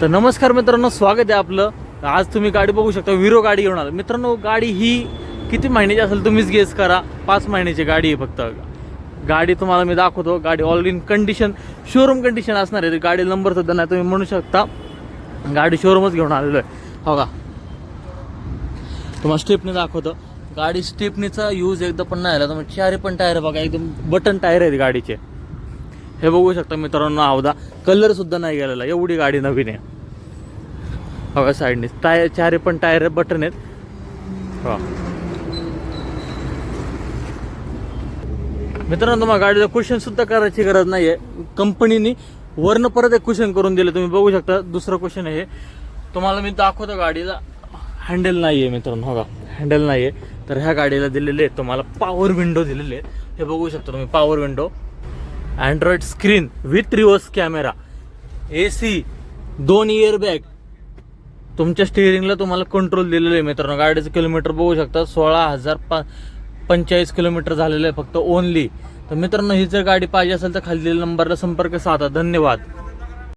तर नमस्कार मित्रांनो स्वागत आहे आपलं. आज तुम्ही गाडी बघू शकता विरो गाडी घेऊन आला. मित्रांनो गाडी ही किती महिन्याची असेल तुम्हीच गेस करा. पाच महिन्याची गाडी आहे फक्त. गाडी तुम्हाला मी दाखवतो. गाडी all in condition showroom condition असणार आहे. गाडी नंबर सुद्धा नाही तुम्ही म्हणू शकता. गाडी शोरूमच घेऊन आलेलो आहे. हो का? तुम्हाला स्टेपनी दाखवतो. गाडी स्टेपनीचा यूज एकदा पण नाही आला. तुम्ही चारी पण टायर बघा एकदम बटन टायर आहेत गाडीचे. हे बघू शकता मित्रांनो अवधा कलरसुद्धा नाही गेलेला. एवढी गाडी नवीन आहे. बघा साईडने टायर चारे पण टायर बटन आहेत. हो. मित्रांनो तुम्हाला गाडीला कुशन सुद्धा करायची गरज नाही आहे कंपनीने वरनं परत एक कुशन करून दिलं. तुम्ही बघू शकता दुसरं क्वेश्चन आहे तुम्हाला मी दाखवतो गाडीला. हँडल नाही आहे मित्रांनो हो का? हँडल नाही आहे तर ह्या गाडीला दिलेले आहेत तुम्हाला पॉवर विंडो दिलेले आहेत. हे बघू शकता तुम्ही power window android screen with reverse camera A C दोन इयर बॅग तुमच्या स्टिअरिंगला तुम्हाला कंट्रोल दिलेलं आहे मित्रांनो. गाडीचं किलोमीटर बघू शकता सोळा हजार पा पंचेचाळीस किलोमीटर झालेलं आहे फक्त ओनली तर मित्रांनो ही जर गाडी पाहिजे असेल तर खाली दिलेल्या नंबरला संपर्क साधा. धन्यवाद.